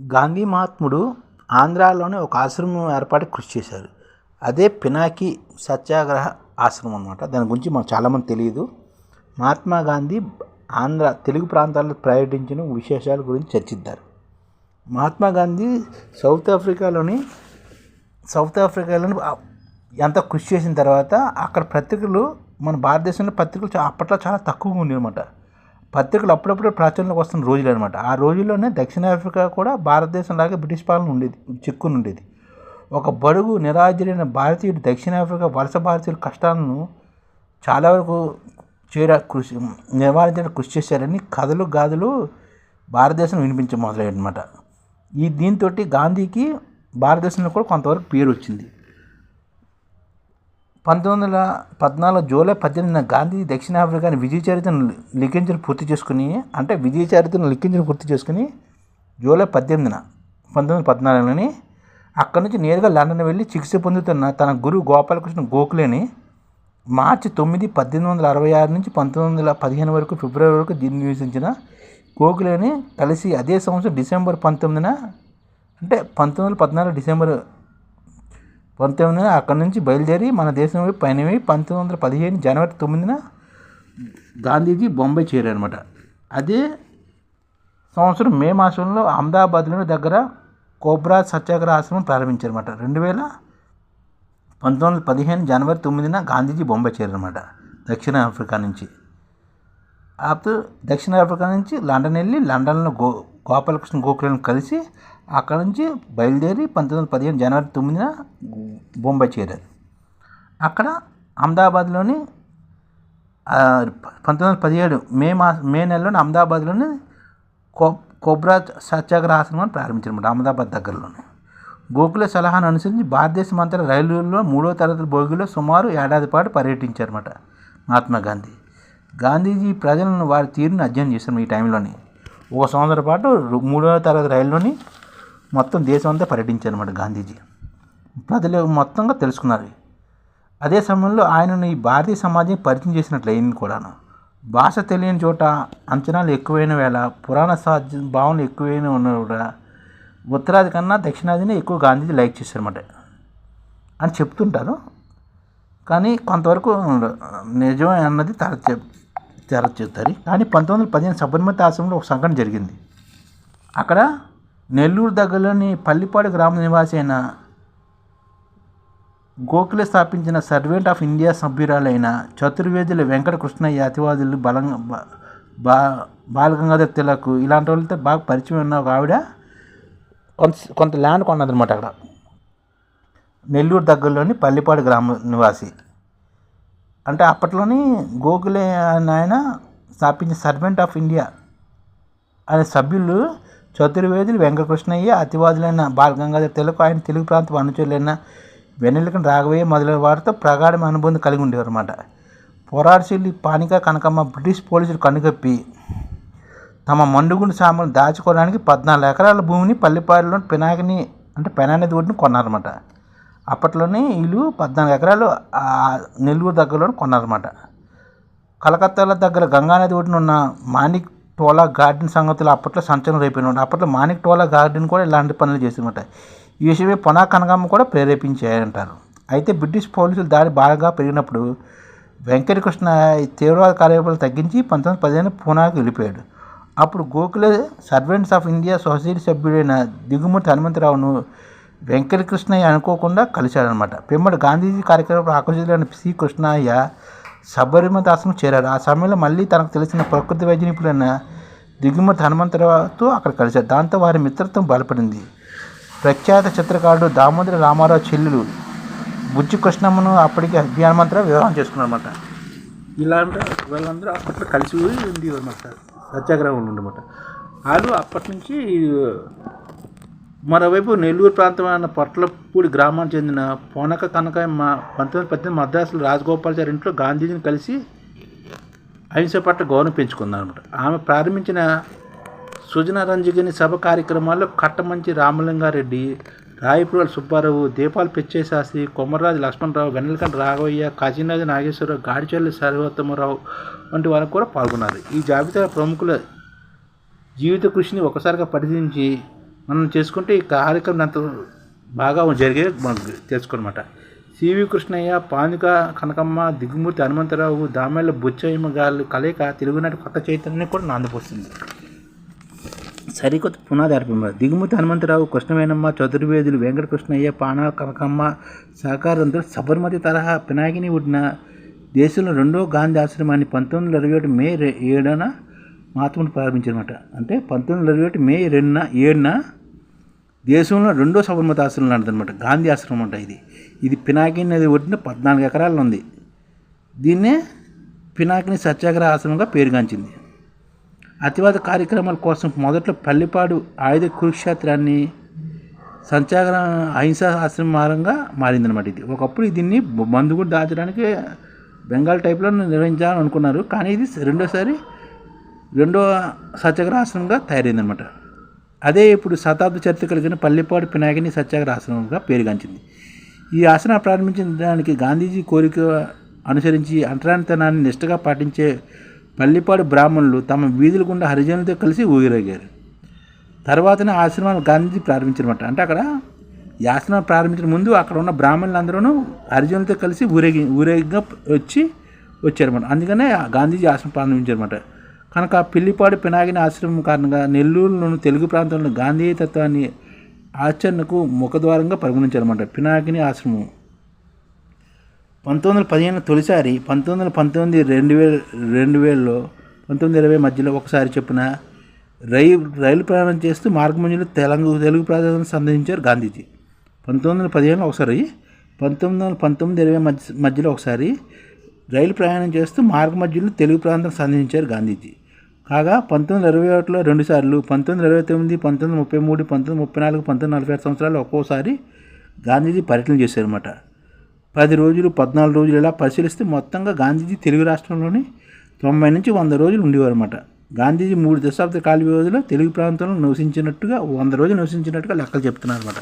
గాంధీ మహాత్ముడు ఆంధ్రాలోనే ఒక ఆశ్రమం ఏర్పాటు కృషి చేశారు. అదే పినాకి సత్యాగ్రహ ఆశ్రమం అనమాట దాని గురించి మనకు చాలామంది తెలియదు. మహాత్మా గాంధీ ఆంధ్ర తెలుగు ప్రాంతాల్లో పర్యటించిన విశేషాల గురించి చర్చిద్దారు. మహాత్మా గాంధీ సౌత్ ఆఫ్రికాలోని సౌత్ ఆఫ్రికాలోని ఎంత కృషి చేసిన తర్వాత అక్కడ పత్రికలు మన భారతదేశంలో పత్రికలు అప్పట్లో చాలా తక్కువగా ఉండేవన్నమాట పత్రికలు అప్పుడప్పుడు ప్రాచుర్యంలోకి వస్తున్న రోజులు అనమాట ఆ రోజుల్లోనే దక్షిణాఫ్రికా కూడా భారతదేశం లాగా బ్రిటిష్ పాలన ఉండేది చిక్కుని ఉండేది. ఒక బడుగు నిరాజరైన భారతీయుడు దక్షిణాఫ్రికా వలస భారతీయుల కష్టాలను చాలా వరకు చేర కృషి నివారించడానికి కృషి చేశారని కథలు గాథలు భారతదేశం వినిపించ మొదలయ్యాయన్నమాట. ఈ దీంతో గాంధీకి భారతదేశంలో కూడా కొంతవరకు పేరు వచ్చింది. పంతొమ్మిది వందల పద్నాలుగు జూలై పద్దెనిమిదిన గాంధీ దక్షిణాఫ్రికాని విజయ చరిత్రను లిఖించడం పూర్తి చేసుకుని అంటే విజయ చరిత్రను లిఖించడం పూర్తి చేసుకుని జూలై పద్దెనిమిదిన పంతొమ్మిది వందల పద్నాలుగులోని అక్కడి నుంచి నేరుగా లండన్ వెళ్ళి చికిత్స పొందుతున్న తన గురువు గోపాలకృష్ణ గోఖలేని మార్చి తొమ్మిది పద్దెనిమిది వందల అరవై ఆరు నుంచి పంతొమ్మిది వందల పదిహేను వరకు ఫిబ్రవరి వరకు దీన్ని నివసించిన గోఖలేని కలిసి అదే సంవత్సరం డిసెంబర్ పంతొమ్మిదిన అంటే పంతొమ్మిది వందల పద్నాలుగు డిసెంబర్ పంతొమ్మిదిన అక్కడి నుంచి బయలుదేరి మన దేశం వైపు పంతొమ్మిది వందల పదిహేను జనవరి తొమ్మిదిన గాంధీజీ బొంబాయి చేరారనమాట అదే సంవత్సరం మే మాసంలో అహ్మదాబాద్లోని దగ్గర కోబ్రా సత్యాగ్రహ ఆశ్రమం ప్రారంభించారన్నమాట. రెండు వేల పంతొమ్మిది వందల పదిహేను జనవరి తొమ్మిదిన గాంధీజీ బొంబాయి చేరారన్నమాట దక్షిణ ఆఫ్రికా నుంచి. అప్పుడు దక్షిణ ఆఫ్రికా నుంచి లండన్ వెళ్ళి లండన్లో గో గోపాలకృష్ణ గోఖులను కలిసి అక్కడ నుంచి బయలుదేరి పంతొమ్మిది వందల పదిహేను జనవరి తొమ్మిదిన బొంబాయి చేరారు. అక్కడ అహ్మదాబాద్లోని పంతొమ్మిది వందల పదిహేడు మే మా మే నెలలోని అహ్మదాబాద్లోని కో కోబ్రా సత్యాగ్రహ ఆశ్రమాన్ని ప్రారంభించారు అహ్మదాబాద్ దగ్గరలోనే. గోకుల సలహాను అనుసరించి భారతదేశం అంతటా రైలులో మూడో తరగతి బోగిలో సుమారు ఏడాది పాటు పర్యటించారన్నమాట మహాత్మా గాంధీ. గాంధీజీ ప్రజలను వారి తీరుని అధ్యయనం చేశారు ఈ టైంలోనే. ఒక సంవత్సరం పాటు మూడవ తరగతి రైల్లోని మొత్తం దేశం అంతా పర్యటించారన్నమాట గాంధీజీ. ప్రజలు మొత్తంగా తెలుసుకున్నారు. అదే సమయంలో ఆయనను ఈ భారతీయ సమాజం పరిచయం చేసినట్లు అయింది కూడాను. భాష తెలియని చోట అంచనాలు ఎక్కువైన వేళ పురాణ సాధ్య భావనలు ఎక్కువైన ఉన్న కూడా ఉత్తరాది కన్నా దక్షిణాదినే ఎక్కువ గాంధీజీ లైక్ చేశారన్నమాట అని చెప్తుంటారు. కానీ కొంతవరకు నిజమే అన్నది చెప్ తెర కానీ పంతొమ్మిది వందల పదిహేను సబర్మతి ఆశ్రమంలో ఒక సంఘటన జరిగింది. అక్కడ నెల్లూరు దగ్గరలోని పల్లిపాడు గ్రామ నివాసి అయిన గోఖలే స్థాపించిన సర్వెంట్ ఆఫ్ ఇండియా సభ్యురాలైన చతుర్వేదుల వెంకట కృష్ణయ్య అతివాదులు బలంగా బా బాలగంగాధర్ తిలకు ఇలాంటి వాళ్ళతో బాగా పరిచయం ఉన్న ఒక ఆవిడ కొంత కొంత ల్యాండ్ కొన్నదనమాట అక్కడ. నెల్లూరు దగ్గరలోని పల్లిపాడు గ్రామ నివాసి. అంటే అప్పట్లోని గోఖలే అని ఆయన స్థాపించిన సర్వెంట్ ఆఫ్ ఇండియా అనే సభ్యులు చతుర్వేదులు వెంకటకృష్ణయ్య అతివాదులైన బాలగంగాధర్ తెలుగు ఆయన తెలుగు ప్రాంత అనుచరులైన వెన్నెలకని రాఘవయ్య మొదలైన వారితో ప్రగాఢమైన అనుబంధం కలిగి ఉండేవారు అనమాట పోరాడశీలి పానిక కనకమ్మ బ్రిటిష్ పోలీసులు కనుగొప్పి తమ మండుగుండు సామాన్లు దాచుకోవడానికి పద్నాలుగు ఎకరాల భూమిని పల్లిపాడులో పినాకిని అంటే పెనాని ఒడ్డుని కొన్నారన్నమాట. అప్పట్లోనే వీళ్ళు పద్నాలుగు ఎకరాలు నెల్లూరు దగ్గరలో కొన్నారన్నమాట. కలకత్తాలో దగ్గర గంగానది ఒడ్డున ఉన్న మాణిక్ టోలా గార్డెన్ సంగతులు అప్పట్లో సంచలనం రేపినమాట. అప్పట్లో మాణిక్ టోలా గార్డెన్ కూడా ఇలాంటి పనులు చేసినమాట ఈ విషయమే పొనా కనగమ్మ కూడా ప్రేరేపించారంటారు అయితే బ్రిటిష్ పోలీసులు దాడి బాగా పెరిగినప్పుడు వెంకటకృష్ణ తీవ్రవాద కార్యకలాపాలు తగ్గించి పంతొమ్మిది పదిహేను పూనాకు వెళ్ళిపోయాడు. అప్పుడు Gokhale servants of India society సభ్యుడైన దిగుమతి హనుమంతరావును వెంకటకృష్ణయ్య అనుకోకుండా కలిశాడనమాట పిమ్మడి గాంధీజీ కార్యక్రమం ఆకర్షితులైన సి. కృష్ణయ్య సబరిమత ఆశ్రమం చేరాడు ఆ సమయంలో మళ్ళీ తనకు తెలిసిన ప్రకృతి వైద్య నిపుణులైన దిగుమతి హనుమంతరావుతో అక్కడ కలిశారు. దాంతో వారి మిత్రత్వం బలపడింది. ప్రఖ్యాత చిత్రకారుడు దామోదర రామారావు చెల్లెలు బుజ్జి కృష్ణమ్మను అప్పటికి హనుమంతరావు వివాహం చేసుకున్నారన్నమాట. ఇలాంటి వీళ్ళందరూ అప్పట్లో కలిసి ఉంది అనమాట సత్యాగ్రహం ఉండమాట. వాళ్ళు అప్పటి నుంచి మరోవైపు నెల్లూరు ప్రాంతమైన పొట్లపూడి గ్రామానికి చెందిన పోనక కనకమ్మ పంతొమ్మిది పద్దెనిమిది మద్రాసులో రాజగోపాల్చారి ఇంట్లో గాంధీజీని కలిసి అహింస పట్ల గౌరవం పెంచుకున్నారన్నమాట. ఆమె ప్రారంభించిన సుజన రంజగిని సభ కార్యక్రమాల్లో కట్టమంచి రామలింగారెడ్డి రాయపురాల సుబ్బారావు దీపాలు పిచ్చే శాస్త్రి కొమర్రాజు లక్ష్మణరావు వెన్నెలకంట రాఘవయ్య కాశీనాథ నాగేశ్వరరావు గాడిచల్లి సర్వోత్తమరావు వంటి వారు కూడా పాల్గొన్నారు. ఈ జాబితా ప్రముఖుల జీవిత కృషిని ఒకసారిగా పరిశీలించి మనం చేసుకుంటే ఈ కార్యక్రమం అంత బాగా జరిగే మనకు తెలుసుకోనమాట. సివి కృష్ణయ్య పానుక కనకమ్మ దిగుమూర్తి హనుమంతరావు దామెల బుచ్చయ్యమ్మ గారు కలయిక తెలుగునాటి కొత్త చైతన్యాన్ని కూడా నాందిపోస్తుంది సరికొత్త పునాది అర్పణ దిగుమతి హనుమంతరావు కృష్ణవేణమ్మ చతుర్వేదులు వెంకటకృష్ణయ్య పాన కనకమ్మ సహకారంతో సబర్మతి తరహా పినాకిని ఉడిన దేశంలో రెండో గాంధీ ఆశ్రమాన్ని పంతొమ్మిది వందల ఇరవై ఒకటి మే ఏడున మాత్రం ప్రారంభించారన్నమాట. అంటే పంతొమ్మిది వందల ఇరవై ఒకటి మే రెండున ఏడున దేశంలో రెండో సబర్మతి ఆశ్రమం లాంటిదన్నమాట. గాంధీ ఆశ్రమం అంట ఇది. ఇది పినాకిని నది ఒడ్డున పద్నాలుగు ఎకరాలు ఉంది. దీన్నే పినాకిని సత్యాగ్రహ ఆశ్రమంగా పేరుగాంచింది. అతివాద కార్యక్రమాల కోసం మొదట్లో పల్లిపాడు ఆయుధ కురుక్షేత్రాన్ని సంచాగ్ర అహింసా ఆశ్రమంగా మారిందనమాట ఇది. ఒకప్పుడు దీన్ని మందు దాచడానికి బెంగాల్ టైప్లో నిర్వహించాలని అనుకున్నారు కానీ ఇది రెండోసారి రెండో సత్యాగ్రహ ఆశ్రమంగా తయారైందనమాట అదే ఇప్పుడు శతాబ్ద చరిత్ర కలిగిన పల్లెపాడు పినాకిని సత్యాగ్రహ ఆశ్రమంగా పేరుగాంచింది. ఈ ఆసనం ప్రారంభించడానికి గాంధీజీ కోరిక అనుసరించి అంటరానితనాన్ని నిష్ఠగా పాటించే పల్లిపాడు బ్రాహ్మణులు తమ వీధుల గుండా హరిజనులతో కలిసి ఊగిరగారు. తర్వాతనే ఆశ్రమాన్ని గాంధీజీ ప్రారంభించారన్నమాట అంటే అక్కడ ఈ ఆశ్రమం ప్రారంభించిన ముందు అక్కడ ఉన్న బ్రాహ్మణులందరూ హరిజనులతో కలిసి ఊరేగి ఊరేగిగా వచ్చి వచ్చారన్నమాట. అందుకనే గాంధీజీ ఆశ్రమం ప్రారంభించారన్నమాట. కనుక పిల్లిపాడు పినాగిని ఆశ్రమం కారణంగా నెల్లూరులోని తెలుగు ప్రాంతంలో గాంధీ తత్వాన్ని ఆచరణకు ముఖద్వారంగా పరిగణించారన్నమాట. పినాకిని ఆశ్రమం. పంతొమ్మిది వందల పదిహేను తొలిసారి పంతొమ్మిది వందల పంతొమ్మిది రెండు వేల రెండు వేలలో పంతొమ్మిది ఇరవై మధ్యలో ఒకసారి చెప్పిన రైలు రైలు ప్రయాణం చేస్తూ మార్గమంజులు తెలంగాణ తెలుగు ప్రాంతాలను సందర్శించారు గాంధీజీ. పంతొమ్మిది వందల పదిహేను ఒకసారి పంతొమ్మిది వందల పంతొమ్మిది ఇరవై మధ్య మధ్యలో ఒకసారి రైలు ప్రయాణం చేస్తూ మార్గ మధ్యలో తెలుగు ప్రాంతం సందర్శించారు గాంధీజీ. కాగా పంతొమ్మిది వందల ఇరవై ఒకటిలో రెండు సార్లు పంతొమ్మిది వందల ఇరవై తొమ్మిది పంతొమ్మిది వందల ముప్పై మూడు పంతొమ్మిది ముప్పై నాలుగు పంతొమ్మిది నలభై ఆరు సంవత్సరాలు ఒక్కోసారి గాంధీజీ పర్యటన చేశారన్నమాట. పది రోజులు పద్నాలుగు రోజులు ఇలా పరిశీలిస్తే మొత్తంగా గాంధీజీ తెలుగు రాష్ట్రంలోని తొంభై నుంచి వంద రోజులు ఉండేవారన్నమాట. గాంధీజీ మూడు దశాబ్ద కాల వ్యవధిలో తెలుగు ప్రాంతంలో నివసించినట్టుగా వంద రోజులు నివసించినట్టుగా లెక్కలు చెప్తున్నారు అనమాట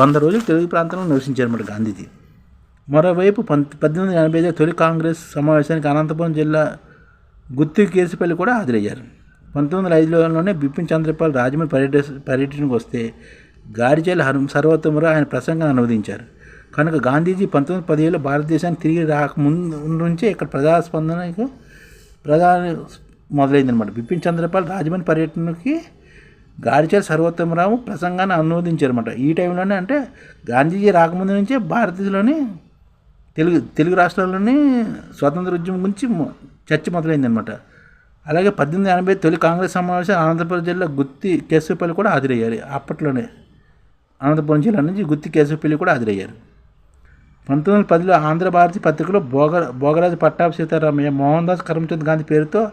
వంద రోజులు తెలుగు ప్రాంతంలో నివసించారన్నమాట గాంధీజీ. మరోవైపు పద్దెనిమిది ఎనభై ఐదు తొలి కాంగ్రెస్ సమావేశానికి అనంతపురం జిల్లా గుత్తి కేసుపల్లి కూడా హాజరయ్యారు. పంతొమ్మిది వందల ఐదులోనే బిపిన్ చంద్రపాల్ రాజమండ్రి పర్యట పర్యటనకు వస్తే గాడిచేల హను సర్వోత్తమరావు ఆయన ప్రసంగాన్ని అనువదించారు. కనుక గాంధీజీ పంతొమ్మిది వందల పదిహేడులో భారతదేశానికి తిరిగి రాకముందు నుంచే ఇక్కడ ప్రజాస్పందనకు ప్రధాన మొదలైందనమాట బిపిన్ చంద్రపాల్ రాజమండ్రి పర్యటనకి గాడిచేల సర్వోత్తమరావు ప్రసంగాన్ని అనువదించారన్నమాట. ఈ టైంలోనే అంటే గాంధీజీ రాకముందు నుంచే భారతదేశంలోని తెలుగు తెలుగు రాష్ట్రాల్లోని స్వాతంత్ర ఉద్యమం గురించి చర్చ చర్చ మొదలైందనమాట అలాగే పద్దెనిమిది ఎనభై తొలి కాంగ్రెస్ సమావేశం అనంతపురం జిల్లా గుత్తి కేశవపల్లి కూడా హాజరయ్యారు. అప్పట్లోనే అనంతపురం జిల్లా నుంచి గుత్తి కేశవపల్లి కూడా హాజరయ్యారు. పంతొమ్మిది వందల పదిలో ఆంధ్ర భారతి పత్రికలో భోగ భోగరాజు పట్టాభి సీతారామయ్య మోహన్ దాస్ కరమ్చంద్ గాంధీ పేరుతో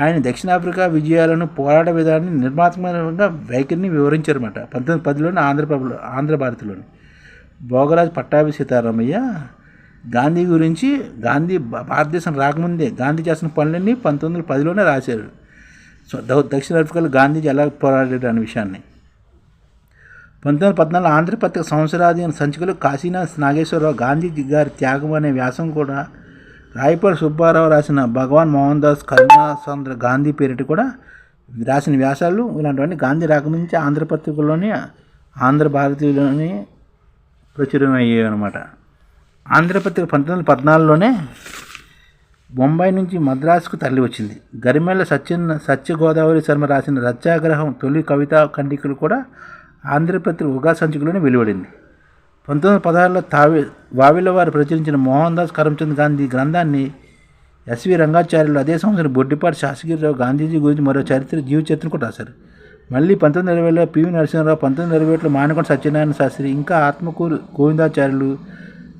ఆయన దక్షిణాఫ్రికా విజయాలను పోరాట విధానాన్ని నిర్మాత్మకంగా వైఖరిని వివరించారన్నమాట. పంతొమ్మిది పదిలోని ఆంధ్రప్రభలో ఆంధ్ర భారతిలోని భోగరాజు పట్టాభి సీతారామయ్య గాంధీ గురించి గాంధీ భారతదేశం రాకముందే గాంధీ చేసిన పనులన్నీ పంతొమ్మిది వందల పదిలోనే రాశారు. సో ద- దక్షిణాఫ్రికాలో గాంధీజీ ఎలా పోరాడాడు అనే విషయాన్ని. పంతొమ్మిది వందల పద్నాలుగు ఆంధ్రపత్రిక సంవత్సరాధీన సంచికలో కాశీనాథ్ నాగేశ్వరరావు గాంధీజీ గారి త్యాగం అనే వ్యాసం కూడా రాయపూడి సుబ్బారావు రాసిన భగవాన్ మోహన్ దాస్ కరుణాచంద్ర గాంధీ పేరిట కూడా రాసిన వ్యాసాలు. ఇలాంటివన్నీ గాంధీ రాకముందు ఆంధ్రపత్రికలోని ఆంధ్ర భారతీయులోని ప్రచురం అయ్యాయి అనమాట ఆంధ్రపత్రిక పంతొమ్మిది వందల పద్నాలుగులోనే బొంబాయి నుంచి మద్రాసుకు తరలి వచ్చింది. గరిమెళ్ళ సత్య గోదావరి శర్మ రాసిన రత్యాగ్రహం తొలి కవితా ఖండికలు కూడా ఆంధ్రపత్రిక ఉగా సంచికలోనే వెలువడింది. పంతొమ్మిది వందల పదహారులో తావి వావిల వారు ప్రచురించిన మోహన్ దాస్ కరమ్చంద్ గాంధీ గ్రంథాన్ని ఎస్వి రంగాచార్యులు అదే సంవత్సరం బొడ్డిపాటి శాసగిరిరావు గాంధీజీ గురించి మరో చరిత్ర జీవ చరిత్రను కూడా రాశారు. మళ్ళీ పంతొమ్మిది ఇరవైలో పివి నరసింహారావు పంతొమ్మిది ఇరవై ఒకటిలో మానకొండ సత్యనారాయణ శాస్త్రి ఇంకా ఆత్మకూరు గోవిందాచార్యులు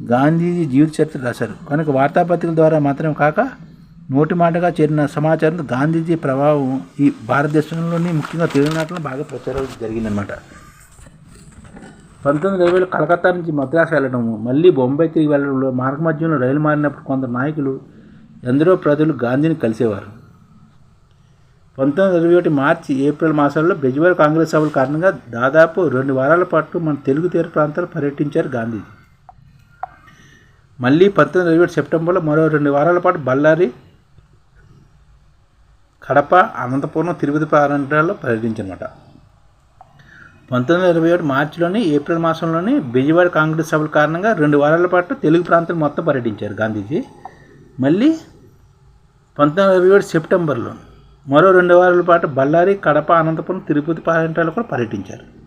గాంధీజీ జీవిత చరిత్ర రాశారు. కనుక వార్తాపత్రికల ద్వారా మాత్రమే కాక నోటి మాటగా చేరిన సమాచారం గాంధీజీ ప్రభావం ఈ భారతదేశంలోని ముఖ్యంగా తెలుగునాటలో బాగా ప్రచారం జరిగిందనమాట పంతొమ్మిది ఇరవైలో కలకత్తా నుంచి మద్రాసు వెళ్ళడం మళ్ళీ బొంబాయి తిరిగి వెళ్ళడంలో మార్గ మధ్యంలో రైలు మారినప్పుడు కొందరు నాయకులు ఎందరో ప్రజలు గాంధీని కలిసేవారు. పంతొమ్మిది ఇరవై ఒకటి మార్చి ఏప్రిల్ మాసాల్లో బెజవాడ కాంగ్రెస్ సభల కారణంగా దాదాపు రెండు వారాల పాటు మన తెలుగు తీర ప్రాంతాలు పర్యటించారు గాంధీజీ. మళ్ళీ పంతొమ్మిది ఇరవై సెప్టెంబర్లో మరో రెండు వారాల పాటు బళ్ళారి కడప అనంతపురం తిరుపతి ప్రాంతాల్లో పర్యటించనమాట. పంతొమ్మిది వందల ఇరవై ఏడు మార్చిలోని ఏప్రిల్ మాసంలోని బెజవాడ కాంగ్రెస్ సభల కారణంగా రెండు వారాల పాటు తెలుగు ప్రాంతం మొత్తం పర్యటించారు గాంధీజీ. మళ్ళీ పంతొమ్మిది వందల ఇరవై ఏడు సెప్టెంబర్లో మరో రెండు వారాల పాటు బళ్ళారి కడప అనంతపురం తిరుపతి పర్యటనలు కూడా పర్యటించారు.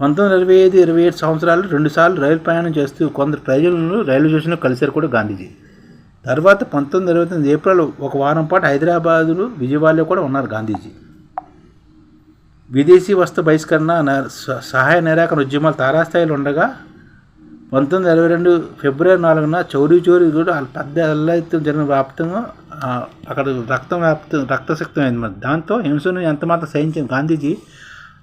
పంతొమ్మిది వందల ఇరవై ఐదు ఇరవై ఏడు సంవత్సరాలు రెండుసార్లు రైలు ప్రయాణం చేస్తూ కొందరు ప్రజలను రైల్వే స్టేషన్లో కలిశారు కూడా గాంధీజీ. తర్వాత పంతొమ్మిది ఇరవై తొమ్మిది ఏప్రిల్ ఒక వారం పాటు హైదరాబాదులో విజయవాడలో కూడా ఉన్నారు గాంధీజీ. విదేశీ వస్తు బహిష్కరణ సహాయ నిరాకరణ ఉద్యమాలు తారాస్థాయిలో ఉండగా పంతొమ్మిది ఇరవై రెండు ఫిబ్రవరి నాలుగున చౌరీ చౌరీ కూడా పెద్ద ఎల్లెత్తున జరిగిన వ్యాప్తంగా అక్కడ రక్తం వ్యాప్తం రక్తశక్తం అయింది. మరి దాంతో హింసను ఎంతమాత్రం సహించిన గాంధీజీ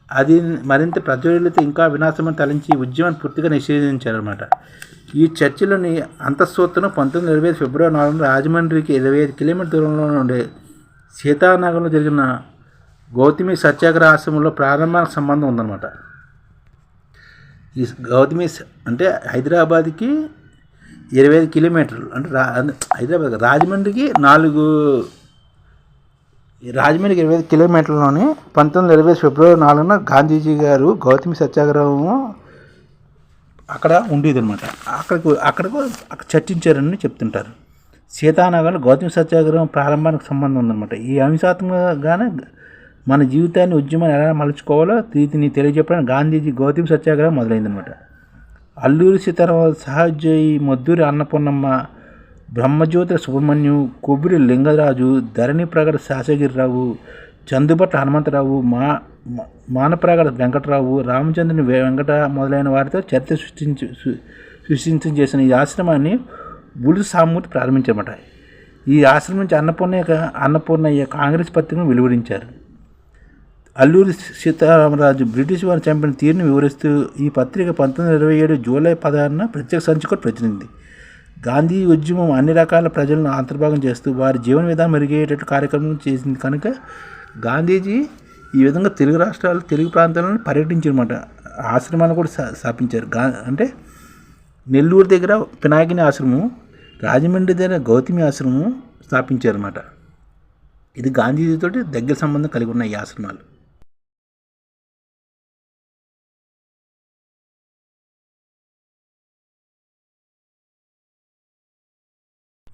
అది మరింత ప్రజ్వలిత ఇంకా వినాశమని తలంచి ఉద్యమాన్ని పూర్తిగా నిషేధించారనమాట ఈ చర్చిలోని అంతఃసూత్రం పంతొమ్మిది ఇరవై ఐదు ఫిబ్రవరి నాలుగున రాజమండ్రికి ఇరవై ఐదు కిలోమీటర్ దూరంలో ఉండే సీతానగరంలో జరిగిన గౌతమి సత్యాగ్రహ ఆశ్రమంలో ప్రారంభానికి సంబంధం ఉందన్నమాట. ఈ గౌతమి అంటే హైదరాబాద్కి ఇరవై ఐదు కిలోమీటర్లు అంటే రా హైదరాబాద్ రాజమండ్రికి నాలుగు రాజమండ్రికి ఇరవై ఐదు కిలోమీటర్లోని పంతొమ్మిది ఇరవై ఫిబ్రవరి నాలుగున గాంధీజీ గారు గౌతమి సత్యాగ్రహము అక్కడ ఉండేది అనమాట అక్కడికి అక్కడికి అక్కడ చర్చించారని చెప్తుంటారు. సీతానగర్లో గౌతమి సత్యాగ్రహం ప్రారంభానికి సంబంధం ఉందన్నమాట. ఈ అంశాత్మకంగానే మన జీవితాన్ని ఉద్యమాన్ని ఎలా మలుచుకోవాలో తీతిని తెలియజెప్పడానికి గాంధీజీ గౌతమి సత్యాగ్రహం మొదలైందనమాట అల్లూరి సీతారామ సహజయి మద్దూరి అన్నపూర్ణమ్మ బ్రహ్మజ్యోతి సుబ్రహ్మణ్యం కొబ్బరి లింగరాజు ధరణి ప్రగడ శాసగిరిరావు చందుబట్ల హనుమంతరావు మా మానప్రాగడ మానప్రగడ వెంకటరావు రామచంద్రుని వెంకట మొదలైన వారితో చరిత్ర సృష్టించి సృష్టించి చేసిన ఈ ఆశ్రమాన్ని బులు సామూర్తి ప్రారంభించమట ఈ ఆశ్రమం నుంచి అన్నపూర్ణ అన్నపూర్ణయ్య కాంగ్రెస్ పత్రికను వెలువరించారు. అల్లూరి సీతారామరాజు బ్రిటిష్ వారిని చంపిన తీరును వివరిస్తూ ఈ పత్రిక పంతొమ్మిది వందల ఇరవై ఏడు జూలై పదహారున ప్రత్యేక సంచిక ప్రచురింది. గాంధీ ఉద్యమం అన్ని రకాల ప్రజలను అంతర్భాగం చేస్తూ వారి జీవన విధానం మెరుగయ్యేటట్టు కార్యక్రమం చేసింది కనుక గాంధీజీ ఈ విధంగా తెలుగు రాష్ట్రాలు తెలుగు ప్రాంతాలను పర్యటించారన్నమాట. ఆశ్రమాన్ని కూడా స్థాపించారు. గా అంటే నెల్లూరు దగ్గర పినాకిని ఆశ్రమం రాజమండ్రి దగ్గర గౌతమి ఆశ్రమం స్థాపించారన్నమాట. ఇది గాంధీజీతో దగ్గర సంబంధం కలిగి ఉన్న ఈ ఆశ్రమాలు.